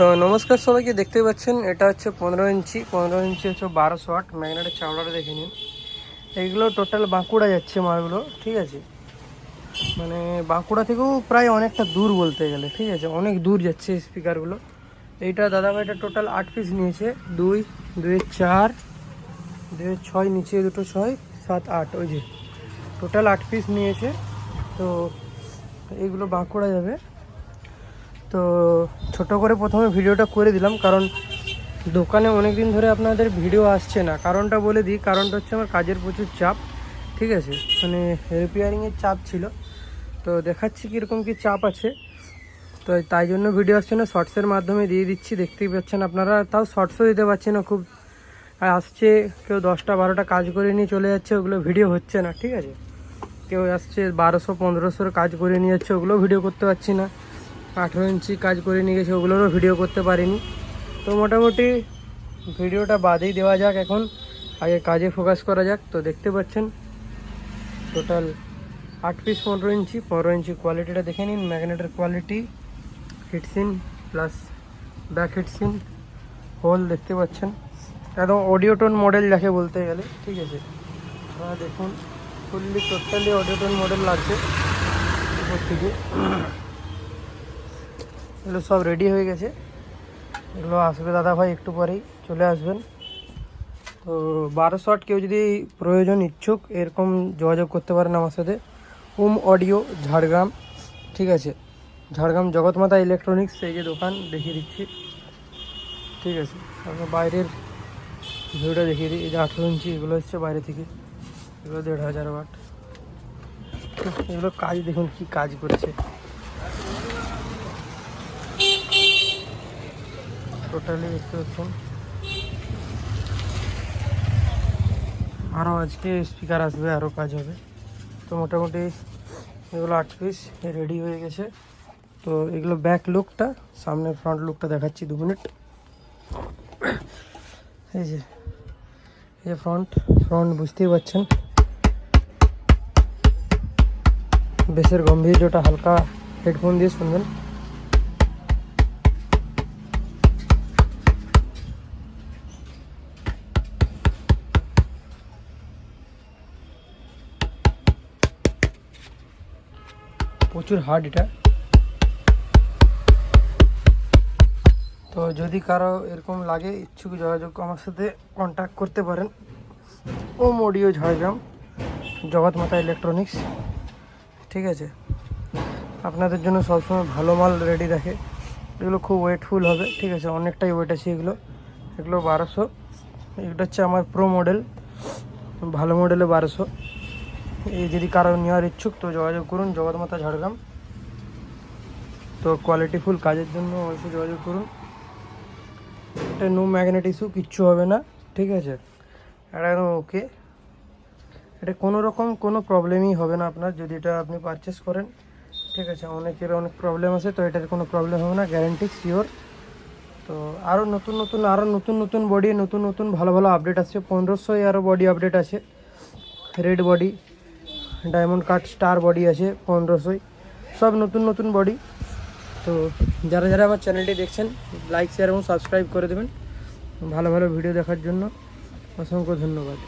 তো নমস্কার সবাইকে দেখতে পাচ্ছেন, এটা হচ্ছে পনেরো ইঞ্চি। পনেরো ইঞ্চি হচ্ছে বারোশো আট, ম্যাগনেটের চাওড়াটা দেখে নিন। এইগুলো টোটাল বাঁকুড়া যাচ্ছে মালগুলো, ঠিক আছে? মানে বাঁকুড়া থেকেও প্রায় অনেকটা দূর বলতে গেলে, ঠিক আছে? অনেক দূর যাচ্ছে স্পিকারগুলো এইটা দাদাভাইটা টোটাল আট পিস নিয়েছে। দুই দুই চার দুই ছয়, নিচে দুটো ছয়, সাত, আট, ওই যে। টোটাল আট পিস নিয়েছে। তো এইগুলো বাঁকুড়া যাবে। তো ছোট করে প্রথমে ভিডিওটা করে দিলাম, কারণ দোকানে অনেক দিন ধরে আপনাদের ভিডিও আসছে না। কারণটা বলে দিই, কারণটা হচ্ছে আমার কাজের প্রচুর চাপ, ঠিক আছে? মানে রিপেয়ারিংয়ের চাপ ছিল। তো দেখাচ্ছি কীরকম কী চাপ আছে। তো তাই জন্য ভিডিও আসছে না শর্টসের মাধ্যমে দিয়ে দিচ্ছি, দেখতেই পাচ্ছেন আপনারা। তাও শর্টসও দিতে পারছি না খুব। আর আসছে, কেউ দশটা, বারোটা কাজ করে নিয়ে চলে যাচ্ছে, ওগুলো ভিডিও হচ্ছে না, ঠিক আছে? কেউ আসছে বারোশো, পনেরোশোর কাজ করে নিয়ে যাচ্ছে, ওগুলো ভিডিও করতে পারছি না। আঠেরো ইঞ্চি কাজ করে নিয়ে গেছে, ওগুলোরও ভিডিও করতে পারিনি। তো মোটামুটি ভিডিওটা বাদেই দেওয়া যাক এখন। আগে কাজে ফোকাস করা যাক, তো দেখতে পাচ্ছেন টোটাল আট পিস পনেরো ইঞ্চি পনেরো ইঞ্চি কোয়ালিটিটা দেখে নিন ম্যাগনেটের quality heatsink plus back heatsink hole দেখতে পাচ্ছেন। একদম অডিওটোন মডেল যাকে বলতে গেলে, ঠিক আছে। দেখুন ফুললি টোটালি অডিওটোন মডেল লাগছে। উপর থেকে। এগুলো সব রেডি হয়ে গেছে। এগুলো আসবে দাদা ভাই একটু পরেই, চলে আসবেন। তো বারো শট কেউ যদি প্রয়োজন ইচ্ছুক, এরকম যোগাযোগ করতে পারেন আমার সাথে। ওম অডিও ঝাড়গ্রাম, ঠিক আছে? ঝাড়গ্রাম জগৎমাতা ইলেকট্রনিক্স, এই যে দোকান, দেখিয়ে দিচ্ছি। ঠিক আছে? আমরা বাইরের ভিউটা দেখিয়ে দিই। এই যে আঠেরো ইঞ্চি, এগুলো হচ্ছে বাইরে থেকে। এগুলো দেড় হাজার ওয়াট। এগুলো কাজ দেখুন কি কাজ করছে। টোটালি দেখতে পাচ্ছেন। আরও আজকে স্পিকার আসবে আরও কাজ হবে। তো মোটামুটি এগুলো আট পিস রেডি হয়ে গেছে। তো এগুলো ব্যাক লুকটা সামনে ফ্রন্ট লুকটা দেখাচ্ছি দু মিনিট এই যে এই যে ফ্রন্ট ফ্রন্ট বুঝতেই পারছেন। বেসের গম্ভীর্যটা হালকা হেডফোন দিয়ে শুনবেন। প্রচুর হার্ড এটা। তো যদি কারও এরকম লাগে, ইচ্ছুক যোগাযোগ আমার সাথে কন্ট্যাক্ট করতে পারেন। ওম অডিও ঝাড়গ্রাম, জগৎ জগৎমাতা ইলেকট্রনিক্স ঠিক আছে? আপনাদের জন্য সবসময় ভালো মাল রেডি রাখে এগুলো খুব ওয়েটফুল হবে। ঠিক আছে? অনেকটাই ওয়েট আছে এগুলো। এগুলো বারোশো। এগুলো হচ্ছে আমার প্রো মডেল ভালো মডেলে বারোশো। এই যদি কারও নেওয়ার ইচ্ছুক, তো যোগাযোগ করুন, জগৎমাতা ঝাড়গ্রাম। তো কোয়ালিটিফুল কাজের জন্য অবশ্যই যোগাযোগ করুন। এটা নো ম্যাগনেট ইস্যু কিচ্ছু হবে না, ঠিক আছে? এটা ওকে এটা কোনো রকম কোনো প্রবলেমই হবে না আপনার, যদি এটা আপনি পারচেস করেন, ঠিক আছে? অনেকের অনেক প্রবলেম আছে, তো এটার কোনো প্রবলেম হবে না গ্যারেন্টি শিওর তো আরও নতুন নতুন আরও নতুন নতুন বডি নতুন নতুন ভালো ভালো আপডেট আসছে। পনেরোশোই আরও বডি আপডেট আছে red body diamond cut star body আছে পনেরোশোই। সব নতুন নতুন বডি। তো যারা যারা আমার চ্যানেলটি দেখছেন লাইক শেয়ার এবং সাবস্ক্রাইব করে দেবেন। ভালো ভালো ভিডিও দেখার জন্য অসংখ্য ধন্যবাদ।